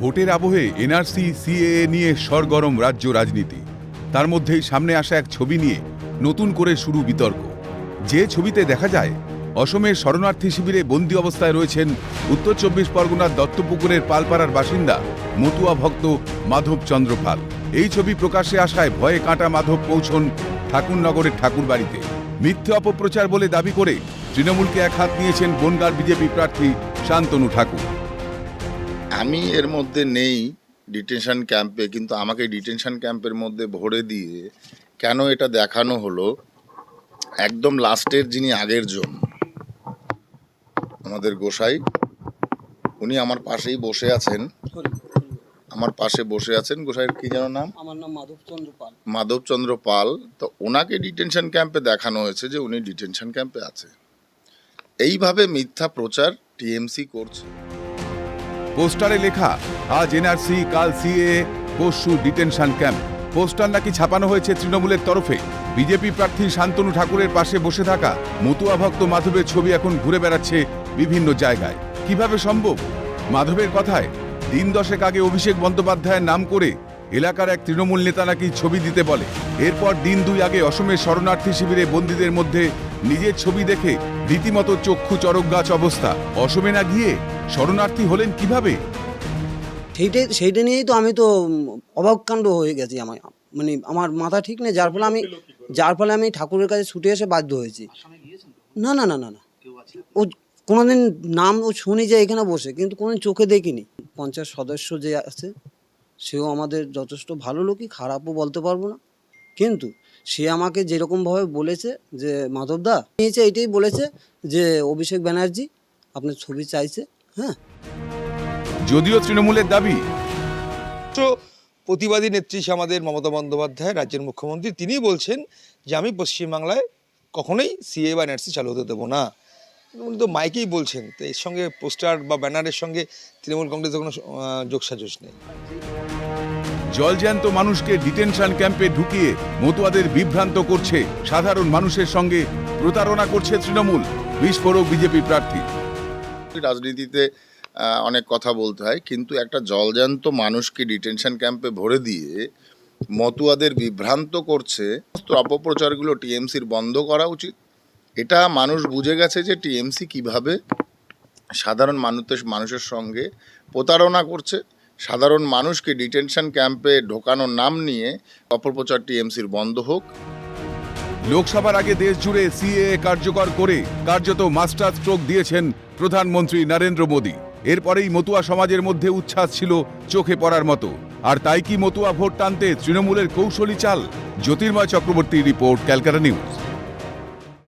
ভোটের আবহে NRC, CAA নিয়ে সরগরম রাজ্য রাজনীতি। তার মধ্যেই সামনে আসা এক ছবি নিয়ে নতুন করে শুরু বিতর্ক। যে ছবিতে দেখা যায়, অসমের শরণার্থী শিবিরে বন্দি অবস্থায় রয়েছেন উত্তর চব্বিশ পরগনার দত্তপুকুরের পালপাড়ার বাসিন্দা মতুয়া ভক্ত মাধব চন্দ্র পাল। এই ছবি প্রকাশ্যে আসায় ভয়ে কাঁটা মাধব পৌঁছন ঠাকুরনগরের ঠাকুরবাড়িতে। মিথ্যে অপপ্রচার বলে দাবি করে তৃণমূলকে এক হাত নিয়েছেন বনগার বিজেপি প্রার্থী শান্তনু ঠাকুর। আমি এর মধ্যে নেই ডিটেনশন ক্যাম্পে কিন্তু আমাকে ডিটেনশন ক্যাম্পের মধ্যে ভরে দিয়ে কেন এটা দেখানো হলো? একদম লাস্টের যিনি আগের জন আমাদের গোসাই উনি আমার পাশেই বসে আছেন। আমার পাশে বসে আছেন গোসাইয়ের কি যেন নাম? আমার নাম মাধবচন্দ্র পাল। মাধবচন্দ্র পাল। তো ওনাকে ডিটেনশন ক্যাম্পে দেখানো হয়েছে যে উনি ডিটেনশন ক্যাম্পে আছে। এইভাবে মিথ্যা প্রচার টিএমসি করছে। পোস্টারে লেখা, আজ এনআরসি, কাল সিএ পরশু ডিটেনশন ক্যাম্প। পোস্টার নাকি ছাপানো হয়েছে তৃণমূলের তরফে। বিজেপি প্রার্থী শান্তনু ঠাকুরের পাশে বসে থাকা মতুয়া ভক্ত মাধবের ছবি এখন ঘুরে বেড়াচ্ছে বিভিন্ন জায়গায়। কীভাবে সম্ভব? মাধবের কথায়, দিন দশেক আগে অভিষেক বন্দ্যোপাধ্যায়ের নাম করে এলাকার এক তৃণমূল নেতা নাকি ছবি দিতে বলে। এরপর দিন দুই আগে অসমের শরণার্থী শিবিরে বন্দীদের মধ্যে নিজের ছবি দেখে রীতিমতো চক্ষু চরক গাছ অবস্থা। অসমে না গিয়ে শরণার্থী হলেন কীভাবে? সেইটাই সেইটা নিয়েই তো আমি তো অবাককাণ্ড হয়ে গেছি আমার মানে আমার মাথা ঠিক নেই, যার ফলে আমি, যার ফলে আমি ঠাকুরের কাছে ছুটে এসে বাধ্য হয়েছি। না না না না না। ও কোনোদিন নাম ও শুনি যে এখানে বসে, কিন্তু কোনোদিন চোখে দেখিনি। পঞ্চায়েত সদস্য যে আছে, সেও আমাদের যথেষ্ট ভালো লোকই, খারাপও বলতে পারব না। কিন্তু সে আমাকে যেরকমভাবে বলেছে যে, মাধবদা, নিয়েছে, এটাই বলেছে যে, অভিষেক ব্যানার্জি, আপনার ছবি চাইছে হ্যাঁ। যদিও তৃণমূলের দাবি। তো প্রতিবাদী নেত্রী আমাদের মমতা বন্দ্যোপাধ্যায় রাজ্যের মুখ্যমন্ত্রী তিনি বলছেন যে আমি পশ্চিমবাংলায় কখনোই সিএ বা এনআরসি চালু হতে দেবো না। উনি তো মাইকেই বলছেন তো এর সঙ্গে পোস্টার বা ব্যানারের সঙ্গে তৃণমূল কংগ্রেসের কোনো যোগসাজশ নেই। জলজ্যান্ত মানুষকে ডিটেনশন ক্যাম্পে ঢুকিয়ে মতুয়াদের বিভ্রান্ত করছে সাধারণ মানুষের সঙ্গে প্রতারণা করছে তৃণমূল বিস্ফোরক বিজেপি প্রার্থী। রাজনীতিতে অনেক কথা বলতে হয়, কিন্তু একটা জলজান্ত মানুষকে ডিটেনশন ক্যাম্পে ভরে দিয়ে মতুয়াদের বিভ্রান্ত করছে অপপ্রচারগুলো টিএমসির বন্ধ করা উচিত। এটা মানুষ বুঝে গেছে যে টিএমসি কীভাবে সাধারণ মানুষের মানুষের সঙ্গে প্রতারণা করছে। সাধারণ মানুষকে ডিটেনশন ক্যাম্পে ঢোকানোর নাম নিয়ে অপপ্রচার টিএমসির বন্ধ হোক। লোকসভার আগে দেশ জুড়ে সিএ কার্যকর করে কার্যত মাস্টার স্ট্রোক দিয়েছেন প্রধানমন্ত্রী নরেন্দ্র মোদী। এরপরেই মতুয়া সমাজের মধ্যে উচ্ছ্বাস ছিল চোখে পড়ার মতো। আর তাই কি মতুয়া ভোট টানতে তৃণমূলের কৌশলী চাল? Jyotirmoy Chakraborty report Calcutta news.